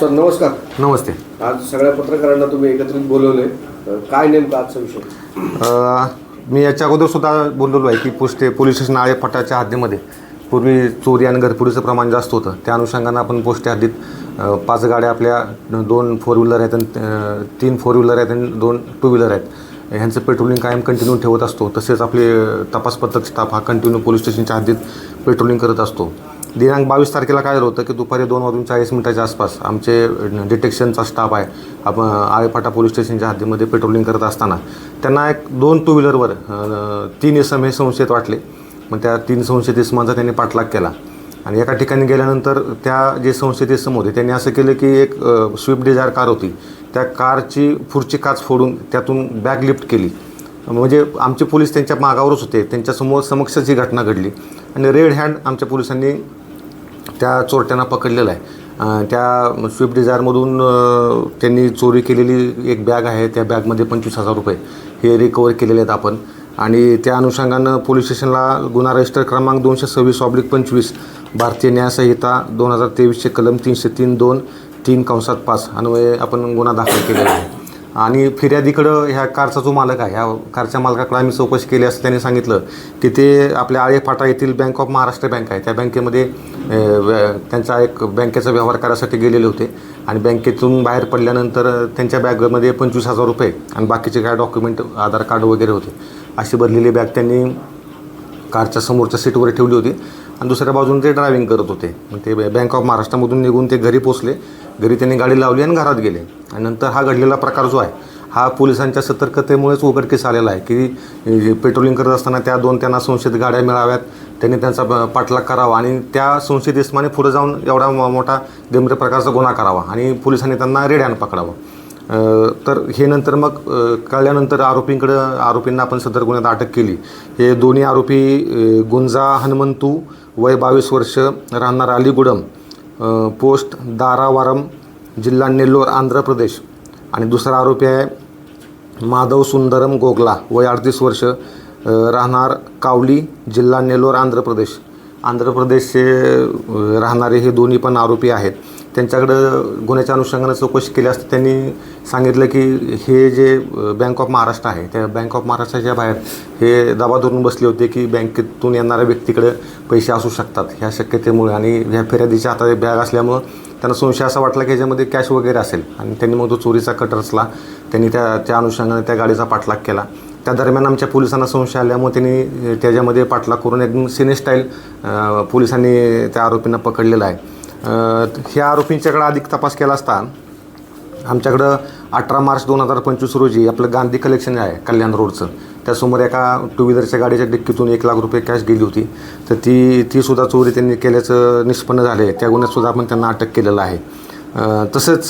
Sir नमस्कार. नमस्ते. आज सगळ्या पत्रकारांना तुम्ही एकत्रित बोलवले काय नेमकं आजचा विषय मी याच्या अगोदर सुद्धा बोललेलो आहे की पोस्टे पोलीस स्टेशन आळेफाटाच्या हद्दीमध्ये पूर्वी चोरी आणि घरपुरीचं प्रमाण जास्त होतं. त्या अनुषंगानं आपण पोस्टे हद्दीत पाच गाड्या आपल्या दोन फोर व्हीलर आहेत आणि तीन फोर व्हीलर आहेत आणि दोन टू व्हीलर आहेत. ह्यांचं पेट्रोलिंग कायम कंटिन्यू ठेवत असतो. तसेच आपले तपास पथक स्टाफ हा कंटिन्यू पोलीस स्टेशनच्या हद्दीत पेट्रोलिंग करत असतो. दिनांक बावीस तारखेला काय झालं होतं की दुपारी दोन वाजून चाळीस मिनिटाच्या आसपास आमचे डिटेक्शनचा स्टाफ आहे आपण आळेपाटा पोलीस स्टेशनच्या हद्दीमध्ये पेट्रोलिंग करत असताना त्यांना एक दोन टू व्हीलरवर तीन तीन इसम हे संशयित वाटले. मग त्या तीन संशयित इसमांचा त्यांनी पाठलाग केला. आणि एका ठिकाणी गेल्यानंतर त्या जे संशयित इसम होते त्यांनी असं केलं की एक स्विफ्ट डिझायर कार होती. त्या कारची पुढची काच फोडून त्यातून बॅग लिफ्ट केली. म्हणजे आमचे पोलीस त्यांच्या मागावरच होते. त्यांच्यासमोर समक्षच ही घटना घडली आणि रेड हँड आमच्या पोलिसांनी त्या चोरट्यांना पकडलेलं आहे. त्या स्विफ्ट डिझायरमधून त्यांनी चोरी केलेली एक बॅग आहे. त्या बॅगमध्ये पंचवीस हजार रुपये हे रिकवर केलेले आहेत आपण. आणि त्या अनुषंगानं पोलीस स्टेशनला गुन्हा रजिस्टर क्रमांक दोनशे सव्वीस ऑब्लिक पंचवीस भारतीय न्यायसंहिता दोन हजार तेवीसचे कलम तीनशे तीन दोन तीन कंसात पाच अन्वये आपण गुन्हा दाखल केलेला आहे. आणि फिर्यादीकडं ह्या कारचा जो मालक आहे ह्या कारच्या मालकाकडे आम्ही चौकशी केली असं त्यांनी सांगितलं की ते आपल्या आळेफाटा येथील बँक ऑफ महाराष्ट्र बँक आहे. त्या बँकेमध्ये व्य- त्यांचा एक बँकेचा व्यवहार करायसाठी गेलेले होते आणि बँकेतून बाहेर पडल्यानंतर त्यांच्या बॅगमध्ये पंचवीस हजार रुपये आणि बाकीचे काय डॉक्युमेंट आधार कार्ड वगैरे होते. अशी भरलेली बॅग त्यांनी कारच्या समोरच्या सीटवर ठेवली होती. आणि दुसऱ्या बाजूने ते ड्रायव्हिंग करत होते. मग ते बँक ऑफ महाराष्ट्रामधून निघून ते घरी पोचले. घरी त्यांनी गाडी लावली आणि घरात गेले. आणि नंतर हा घडलेला प्रकार जो आहे हा पोलिसांच्या सतर्कतेमुळेच उघडकीस आलेला आहे की पेट्रोलिंग करत असताना त्या दोन त्यांना संशयित गाड्या मिळाव्यात. त्यांनी त्यांचा पाठलाग करावा आणि त्या संशयित इस्माने पुढे जाऊन एवढा मोठा गंभीर प्रकारचा गुन्हा करावा आणि पोलिसांनी त्यांना रेड्यानं पकडावं. तर हे नंतर मग कळल्यानंतर आरोपींकडं आरोपींना आपण सदर गुन्ह्यात अटक केली. हे दोन्ही आरोपी गुंजा हनुमंतू वय बावीस वर्ष राहणार अलीगुडम पोस्ट दारावारम जिल्हा नेल्लोर आंध्र प्रदेश. आणि दुसरा आरोपी आहे माधव सुंदरम गोगला वय अडतीस वर्ष राहणार कावली जिल्हा नेल्लोर आंध्र प्रदेश. आंध्र प्रदेशचे राहणारे हे दोन्ही पण आरोपी आहेत. त्यांच्याकडं गुन्ह्याच्या अनुषंगानं चौकशी केली असता त्यांनी सांगितलं की हे जे बँक ऑफ महाराष्ट्र आहे त्या बँक ऑफ महाराष्ट्राच्या बाहेर हे दबा धरून बसले होते की बँकेतून येणाऱ्या व्यक्तीकडे पैसे असू शकतात. ह्या शक्यतेमुळे आणि ह्या फिर्यादीच्या हातात बॅग असल्यामुळं त्यांना संशय असा वाटला की ह्याच्यामध्ये कॅश वगैरे असेल. आणि त्यांनी मग तो चोरीचा कट रचला. त्यांनी त्या त्या अनुषंगाने त्या गाडीचा पाठलाग केला. त्या दरम्यान आमच्या पोलिसांना संशय आल्यामुळे त्यांनी त्याच्यामध्ये पाठलाग करून एकदम सिने स्टाईल पोलिसांनी त्या आरोपींना पकडलेला आहे. ह्या आरोपींच्याकडे अधिक तपास केला असता आमच्याकडं अठरा मार्च दोन हजार पंचवीस रोजी आपलं गांधी कलेक्शन आहे कल्याण रोडचं. त्यासमोर एका टू व्हीलरच्या गाडीच्या डिक्कीतून एक लाख रुपये कॅश गेली होती. तर ती तीसुद्धा चोरी त्यांनी केल्याचं निष्पन्न झालं आहे त्या गुन्ह्यातसुद्धा आपण त्यांना अटक केलेलं आहे. तसंच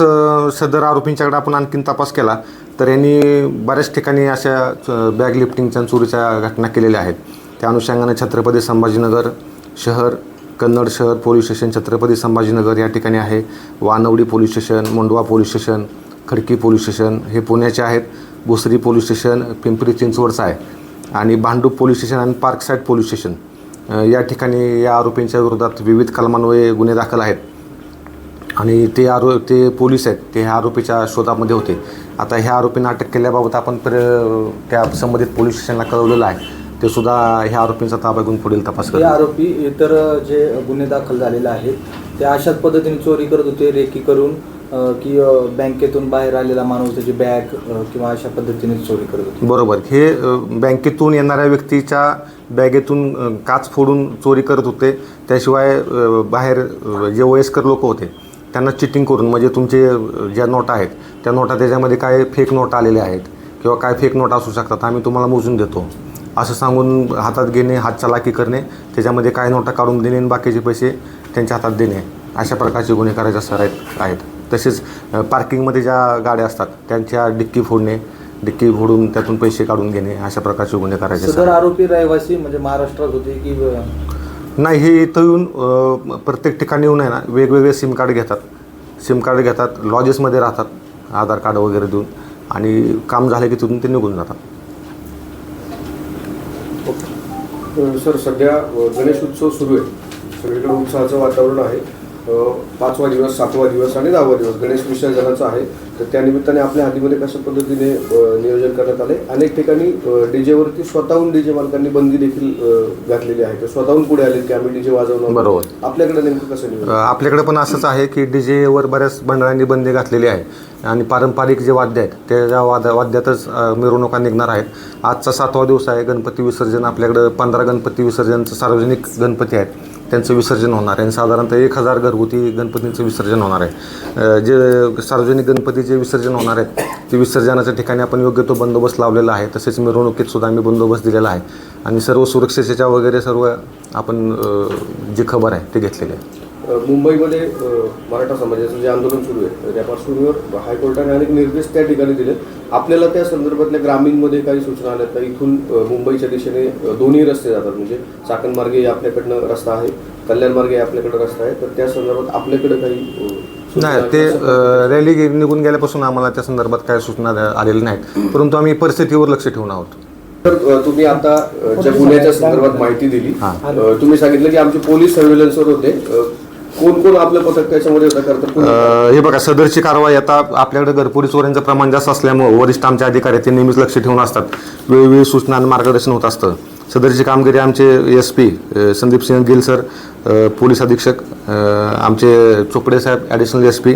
सदर आरोपींच्याकडे आपण आणखीन तपास केला. तर यांनी बऱ्याच ठिकाणी अशा बॅग लिफ्टिंगच्या चोरीच्या घटना केलेल्या आहेत. त्या अनुषंगाने छत्रपती संभाजीनगर शहर कन्नड शहर पोलीस स्टेशन छत्रपती संभाजीनगर या ठिकाणी आहे. Wanwadi police station Mundhwa police station Khadki police station हे पुण्याचे आहेत. भोसरी पोलीस स्टेशन पिंपरी चिंचवडचं आहे. आणि भांडूप पोलीस स्टेशन आणि पार्कसाईड पोलीस स्टेशन या ठिकाणी या आरोपींच्या विरोधात विविध कलमान्वये गुन्हे दाखल आहेत. आणि ते आरो ते पोलीस आहेत ते ह्या आरोपीच्या शोधामध्ये होते. आता ह्या आरोपींना अटक केल्याबाबत आपण पर त्या संबंधित पोलीस स्टेशनला कळवलेलं आहे. ते सुद्धा ह्या आरोपींचा ताबा घेऊन पुढील तपास हे करतात आरोपी इतर जे गुन्हे दाखल झालेले आहेत ते अशाच पद्धतीने चोरी करत होते रेकी करून अ, की अ, बँकेतून बाहेर आलेला माणूस त्याची बॅग अ, किंवा अशा पद्धतीने चोरी करत होते. बरोबर. हे अ, बँकेतून येणाऱ्या व्यक्तीच्या बॅगेतून अ, काच फोडून चोरी करत होते. त्याशिवाय अ, बाहेर अ, जे वयस्कर लोक होते त्यांना चिटिंग करून म्हणजे तुमचे ज्या नोटा आहेत त्या नोटा त्याच्यामध्ये काय फेक नोट आलेल्या आहेत किंवा काय फेक नोट असू शकतात आम्ही तुम्हाला मोजून देतो. असं सांगून हातात घेणे हात चालाकी करणे त्याच्यामध्ये काय नोटा काढून देणे आणि बाकीचे पैसे त्यांच्या हातात देणे अशा प्रकारचे गुन्हे करायचे सर आहेत आहेत. तसेच पार्किंगमध्ये ज्या गाड्या असतात त्यांच्या डिक्की फोडणे डिक्की फोडून त्यातून पैसे काढून घेणे अशा प्रकारचे गुन्हे करायचे सर आरोपी रहिवासी म्हणजे महाराष्ट्रात होते की नाही हे इथं येऊन प्रत्येक ठिकाणी येऊन आहे ना वेगवेगळे सिम कार्ड घेतात. सिम कार्ड घेतात लॉजेसमध्ये राहतात आधार कार्ड वगैरे देऊन आणि काम झालं की तिथून ते निघून जातात. सर सध्या गणेश उत्सव सुरू आहे. सगळीकडे उत्साहाचं वातावरण आहे. पाचवा दिवस सातवा दिवस आणि दहावा दिवस गणेश विसर्जनाचा आहे. तर त्या निमित्ताने आपल्या हद्दीमध्ये कशा पद्धतीने नियोजन करण्यात आले अनेक ठिकाणी डीजेवरती स्वतःहून डीजे मालकांनी बंदी देखील घातलेली आहे. तर स्वतःहून पुढे आले की आम्ही डीजे वाजवणार? बरोबर. आपल्याकडे नेमकं कसं नियोजन? आपल्याकडे पण असंच आहे की डी जेवर बऱ्याच मंडळांनी बंदी घातलेली आहे. आणि पारंपरिक जे वाद्य आहेत त्या वाद वाद्यातच मिरवणुका निघणार आहेत. आजचा सातवा दिवस आहे गणपती विसर्जन. आपल्याकडं पंधरा गणपती विसर्जनचं सार्वजनिक गणपती आहेत. त्यांचं विसर्जन होणार आहे. आणि साधारणतः एक हजार घरगुती गणपतींचं विसर्जन होणार आहे. जे सार्वजनिक गणपतीचे विसर्जन होणार आहेत ते विसर्जनाच्या ठिकाणी आपण योग्य तो बंदोबस्त लावलेला आहे. तसेच मिरवणुकीत सुद्धा आम्ही बंदोबस्त दिलेला आहे. आणि सर्व सुरक्षेच्या वगैरे सर्व आपण जी खबर आहे ते घेतलेली आहे. मुंबईमध्ये मराठा समाजाचं जे आंदोलन सुरू आहे त्या पार्श्वभूमीवर हायकोर्टाने अनेक निर्देश त्या ठिकाणी दिले आपल्याला त्या संदर्भातल्या ग्रामीणमध्ये काही सूचना आल्या तर इथून मुंबईच्या दिशेने दोन्ही रस्ते जातात. म्हणजे चाकणमार्गे आपल्याकडनं रस्ता आहे कल्याण मार्गे आपल्याकडे रस्ता आहे तर त्या संदर्भात आपल्याकडे काही नाही ते रॅली निघून गेल्यापासून आम्हाला त्या संदर्भात काय सूचना आलेल्या नाहीत. परंतु आम्ही परिस्थितीवर लक्ष ठेवून आहोत. तर तुम्ही आता ज्या गुन्ह्याच्या संदर्भात माहिती दिली हां. तुम्ही सांगितलं की आमचे पोलीस सर्व्हिलन्सवर होते. कोण कोण आपलं पथक त्याच्यामध्ये करता हे बघा सदरची कारवाई आता आपल्याकडे घरपोरी चोऱ्यांचं प्रमाण जास्त असल्यामुळे वरिष्ठ आमचे अधिकारी ते नेहमीच लक्ष ठेवून असतात. वेळोवेळी सूचना आणि मार्गदर्शन होत असतं. सदरची कामगिरी आमचे S P Sandeep Singh Gill sir police अधीक्षक आमचे चोपडे साहेब ॲडिशनल एस पी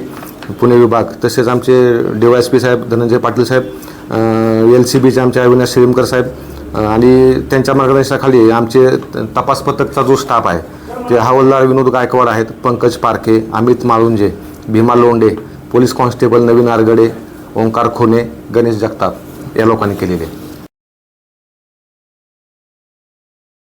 पुणे विभाग तसेच आमचे डी वाय एस पी साहेब धनंजय पाटील साहेब एल सी बीचे आमचे अविनाश श्रीमकर साहेब आणि त्यांच्या मार्गदर्शनाखाली आमचे तपास पथकचा जो स्टाफ आहे ते हवालदार विनोद गायकवाड आहेत पंकज पारखे अमित माळुंजे भीमा लोंडे पोलीस कॉन्स्टेबल नवीन आरगडे ओंकार खोने गणेश जगताप या लोकांनी केलेले.